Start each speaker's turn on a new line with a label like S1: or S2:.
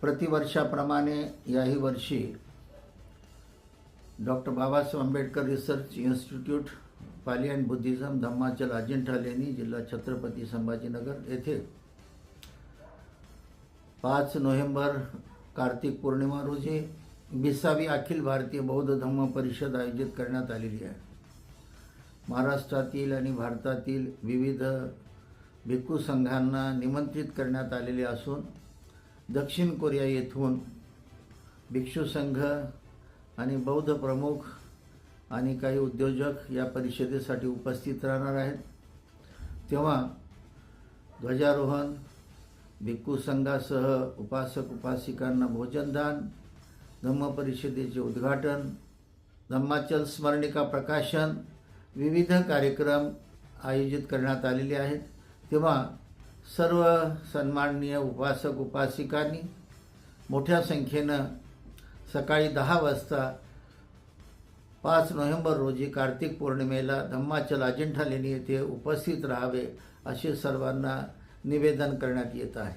S1: प्रतिवर्षाप्रमाणे याही वर्षी doctor Babasaheb Ambedkar research institute Pali and Buddhism Dhammachal Ajanta लेणी जिल्हा छत्रपती संभाजीनगर येथे पाच नोव्हेंबर कार्तिक पौर्णिमा रोजी विसावी अखिल भारतीय बौद्ध धम्म परिषद आयोजित करण्यात आलेली आहे. महाराष्ट्रातील आणि भारतातील विविध भिक्खू संघांना निमंत्रित करण्यात आलेले असून दक्षिण कोरिया येथून भिक्षू संघ आणि बौद्ध प्रमुख आणि काही उद्योजक या परिषदेसाठी उपस्थित राहणार आहेत. तेव्हा ध्वजारोहण भिक्खू संघासह उपासक उपासिकांना भोजनदान धम्म परिषदेचे उद्घाटन धम्माचल स्मरणिका प्रकाशन विविध कार्यक्रम आयोजित करण्यात आलेले आहेत. तेव्हा सर्व सन्माननीय उपासक उपासिकांनी मोठ्या संख्येनं सकाळी दहा वाजता पाच नोव्हेंबर रोजी कार्तिक पौर्णिमेला धम्माचल अजिंठा लेणी येथे उपस्थित राहावे असे सर्वांना निवेदन करण्यात येत आहे.